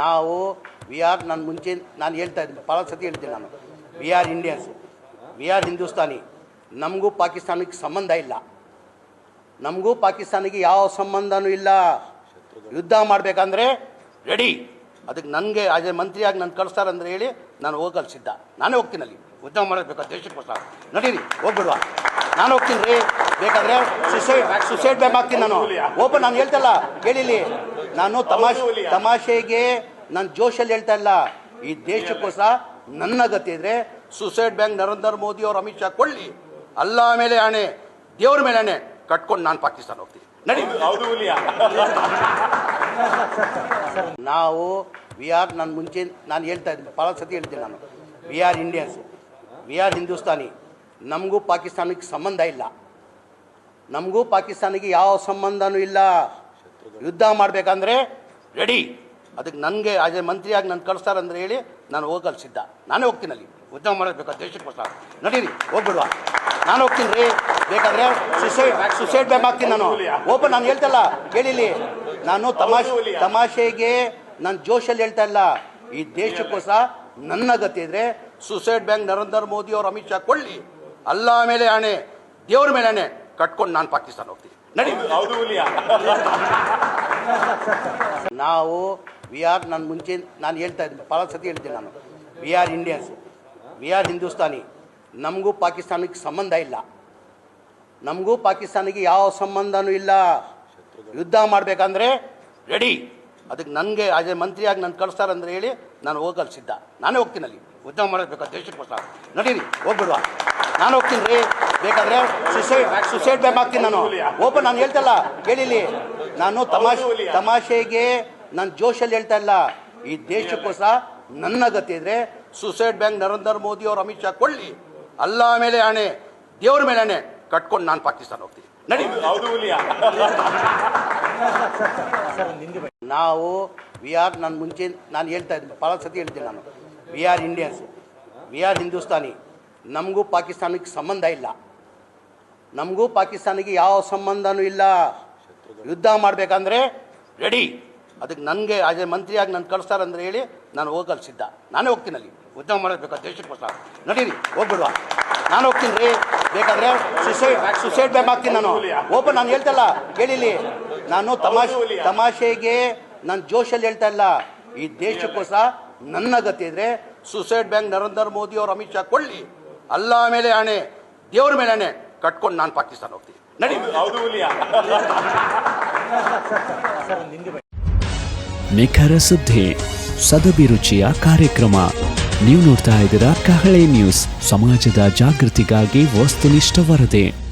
ನಾವು we are ನಾನು ಮುಂಚೆ, ನಾನು ಹೇಳ್ತಾ ಇದ್ದೀನಿ ಭಾಳ ಸತಿ ಹೇಳ್ತೀನಿ ನಾನು. We are Indians we are Hindustani ನಮಗೂ ಪಾಕಿಸ್ತಾನಕ್ಕೆ ಸಂಬಂಧ ಇಲ್ಲ. ನಮಗೂ ಪಾಕಿಸ್ತಾನಿಗೆ ಯಾವ ಸಂಬಂಧನೂ ಇಲ್ಲ. ಯುದ್ಧ ಮಾಡಬೇಕಂದ್ರೆ ರೆಡಿ ಅದಕ್ಕೆ ನನಗೆ ಅದೇ ಮಂತ್ರಿಯಾಗಿ ನಾನು ಅಂದರೆ ಹೇಳಿ, ನಾನು ಹೋಗಲು ಸಿದ್ಧ. ನಾನೇ ಹೋಗ್ತೀನಿ ಅಲ್ಲಿ. ಯುದ್ಧ ಮಾಡಬೇಕು ದೇಶಕ್ಕೋಸ್ಕರ ನಡೀರಿ, ಹೋಗ್ಬಿಡುವ. ನಾನು ಹೋಗ್ತೀನಿ ರೀ. ಬೇಕಾದರೆ ಸುಸೈಡ್ ಸುಸೈಡ್ ಬ್ಯಾಗ್ ಹಾಕ್ತೀನಿ ನಾನು. ಓಪನ್ ನಾನು ಹೇಳ್ತಲ್ಲ ಕೇಳಿಲಿ ನಾನು ತಮಾಷೆ ತಮಾಷೆಗೆ ನಾನು ಜೋಶಲ್ಲಿ ಹೇಳ್ತಾ ಇಲ್ಲ. ಈ ದೇಶಕ್ಕೋಸ್ಕರ ನನ್ನ ಗತಿ ಇದ್ರೆ ಸುಸೈಡ್ ಬ್ಯಾಂಕ್ ನರೇಂದ್ರ ಮೋದಿ ಅವರು ಅಮಿತ್ ಶಾ ಕೊಳ್ಳಿ ಅಲ್ಲ ಮೇಲೆ ಆಣೆ ದೇವ್ರ ಮೇಲೆ ಆಣೆ ಕಟ್ಕೊಂಡು ನಾನು ಪಾಕಿಸ್ತಾನ ಹೋಗ್ತೀನಿ. ನಡಿ. ನಾವು ವಿ ಆರ್ ನಾನು ಮುಂಚೆ ನಾನು ಹೇಳ್ತಾ ಇದ್ದೀನಿ ಭಾಳ ಸತಿ ಹೇಳ್ತೀನಿ ನಾನು. We are Indians we are Hindustani. ನಮಗೂ ಪಾಕಿಸ್ತಾನಕ್ಕೆ ಸಂಬಂಧ ಇಲ್ಲ. ನಮಗೂ ಪಾಕಿಸ್ತಾನಿಗೆ ಯಾವ ಸಂಬಂಧನೂ ಇಲ್ಲ. ಯುದ್ಧ ಮಾಡಬೇಕಂದ್ರೆ ರೆಡಿ ಅದಕ್ಕೆ ನನಗೆ, ಅದೇ ಮಂತ್ರಿಯಾಗಿ ನನ್ನ ಕಳಿಸ್ತಾರೆ ಅಂದ್ರೆ ಹೇಳಿ ನಾನು ಹೋಗಲು ಸಿದ್ಧ. ನಾನೇ ಹೋಗ್ತೀನಿ ಅಲ್ಲಿ. ಯುದ್ಧ ಮಾಡಬೇಕು ದೇಶಕ್ಕೋಸ್ಕರ ನಡೀರಿ, ಹೋಗ್ಬಿಡುವ. ನಾನು ಹೋಗ್ತೀನಿ ರೀ. ಬೇಕಾದ್ರೆ ಸುಸೈಡ್ ಸುಸೈಡ್ ಬ್ಯಾಗ್ ಹಾಕ್ತೀನಿ ನಾನು. ಓಪನ್ ನಾನು ಹೇಳ್ತಲ್ಲ ಕೇಳಿಲಿ ನಾನು ತಮಾಷೆ, ತಮಾಷೆಗೆ ನಾನು ಜೋಶಲ್ಲಿ ಹೇಳ್ತಾ ಇಲ್ಲ. ಈ ದೇಶಕ್ಕೋಸ್ಕರ ನನ್ನ ಗತಿ ಇದ್ರೆ ಸುಸೈಡ್ ಬ್ಯಾಂಕ್ ನರೇಂದ್ರ ಮೋದಿ ಅವರು ಅಮಿತ್ ಶಾ ಕೊಳ್ಳಿ ಅಲ್ಲ ಮೇಲೆ ಆಣೆ, ದೇವ್ರ ಮೇಲೆ ಆಣೆ ಕಟ್ಕೊಂಡು ನಾನು ಪಾಕಿಸ್ತಾನ ಹೋಗ್ತೀನಿ. ನಡಿ. ನಾವು ವಿ ಆರ್ ನಾನು ಮುಂಚೆ ನಾನು ಹೇಳ್ತಾ ಇದ್ದೀನಿ ಭಾಳ ಸತಿ ಹೇಳ್ತೀನಿ ನಾನು. We are Indians. We are Hindustani. ನಮಗೂ ಪಾಕಿಸ್ತಾನಕ್ಕೆ ಸಂಬಂಧ ಇಲ್ಲ. ನಮಗೂ ಪಾಕಿಸ್ತಾನಿಗೆ ಯಾವ ಸಂಬಂಧನೂ ಇಲ್ಲ. ಯುದ್ಧ ಮಾಡಬೇಕಂದ್ರೆ ರೆಡಿ ಅದಕ್ಕೆ ನನಗೆ ಅದೇ ಮಂತ್ರಿಯಾಗಿ ನಾನು ಕಳಿಸ್ತಾರಂದ್ರೆ ಹೇಳಿ ನಾನು ಹೋಗಲು ಸಿದ್ಧ. ನಾನೇ ಹೋಗ್ತೀನಿ ಅಲ್ಲಿ. ಯುದ್ಧ ಮಾಡಬೇಕು ದೇಶಕ್ಕೋಸ್ಕರ ನಡೀರಿ ಹೋಗ್ಬಿಡುವ. ನಾನು ಹೋಗ್ತೀನಿ ರೀ. ಬೇಕಾದ್ರೆ ಸುಸೈಡ್ ಸುಸೈಡ್ ಬ್ಯಾಂಕ್ ಹಾಕ್ತೀನಿ ನಾನು. ಓಪನ್ ನಾನು ಹೇಳ್ತಲ್ಲ ಕೇಳಿಲಿ ನಾನು ತಮಾಷೆ ತಮಾಷೆಗೆ ನಾನು ಜೋಶಲ್ಲಿ ಹೇಳ್ತಾ ಇಲ್ಲ. ಈ ದೇಶಕ್ಕೋಸ್ಕರ ನನ್ನ ಗತಿ ಇದ್ರೆ ಸುಸೈಡ್ ಬ್ಯಾಂಕ್ ನರೇಂದ್ರ ಮೋದಿ ಅವರು ಅಮಿತ್ ಶಾ ಕೊಳ್ಳಿ ಅಲ್ಲ ಮೇಲೆ ಆಣೆ ದೇವ್ರ ಮೇಲೆ ಆಣೆ ಕಟ್ಕೊಂಡು ನಾನು ಪಾಕಿಸ್ತಾನ ಹೋಗ್ತೀನಿ. ನಡಿ. ನಾವು ವಿ ಆರ್ ನಾನು ಮುಂಚೆ ನಾನು ಹೇಳ್ತಾ ಇದ್ದೀನಿ ಭಾಳ ಸತಿ ಹೇಳ್ತೀನಿ ನಾನು. We are Indians. We are Hindustani. ನಮಗೂ ಪಾಕಿಸ್ತಾನಕ್ಕೆ ಸಂಬಂಧ ಇಲ್ಲ. ನಮಗೂ ಪಾಕಿಸ್ತಾನಿಗೆ ಯಾವ ಸಂಬಂಧನೂ ಇಲ್ಲ. ಯುದ್ಧ ಮಾಡಬೇಕಂದ್ರೆ ರೆಡಿ ಅದಕ್ಕೆ ನನಗೆ ಅದೇ ಮಂತ್ರಿಯಾಗಿ ನಾನು ಕಳಿಸ್ತಾರಂದ್ರೆ ಹೇಳಿ ನಾನು ಹೋಗಲು ಸಿದ್ಧ ನಾನೇ ಹೋಗ್ತೀನಿ ಅಲ್ಲಿ. ಯುದ್ಧ ಮಾಡಬೇಕು ದೇಶಕ್ಕೋಸ್ಕರ ನಡೀರಿ, ಹೋಗ್ಬಿಡುವ. ನಾನು ಹೋಗ್ತೀನಿ ರೀ. ಬೇಕಾದ್ರೆ ಸುಸೈಡ್ ಸುಸೈಡ್ ಬ್ಯಾಗ್ ಹಾಕ್ತೀನಿ ನಾನು. ಓಪನ್ ನಾನು ಹೇಳ್ತಲ್ಲ ಕೇಳಿಲಿ ನಾನು ತಮಾಷೆ ತಮಾಷೆಗೆ ನಾನು ಜೋಶಲ್ಲಿ ಹೇಳ್ತಾ ಇಲ್ಲ. ಈ ದೇಶಕ್ಕೋಸ್ಕರ ನನ್ನ ಗತಿ ಇದ್ರೆ ಸುಸೈಡ್ ಬ್ಯಾಂಕ್ ನರೇಂದ್ರ ಮೋದಿ ಅವರು ಅಮಿತ್ ಶಾ ಕೊಳ್ಳಿ ಅಲ್ಲ ಮೇಲೆ ಆಣೆ ದೇವ್ರ ಮೇಲೆ ಆಣೆ ಕಟ್ಕೊಂಡು ನಾನು ಪಾಕಿಸ್ತಾನ ಹೋಗ್ತೀನಿ. ನಡಿ. ನಿಖರ ಸುದ್ದಿ ಸದಭಿರುಚಿಯ ಕಾರ್ಯಕ್ರಮ. ನೀವು ನೋಡ್ತಾ ಇದ್ದೀರಾ ಕಹಳೆ ನ್ಯೂಸ್. ಸಮಾಜದ ಜಾಗೃತಿಗಾಗಿ ವಸ್ತುನಿಷ್ಠ ವರದಿ.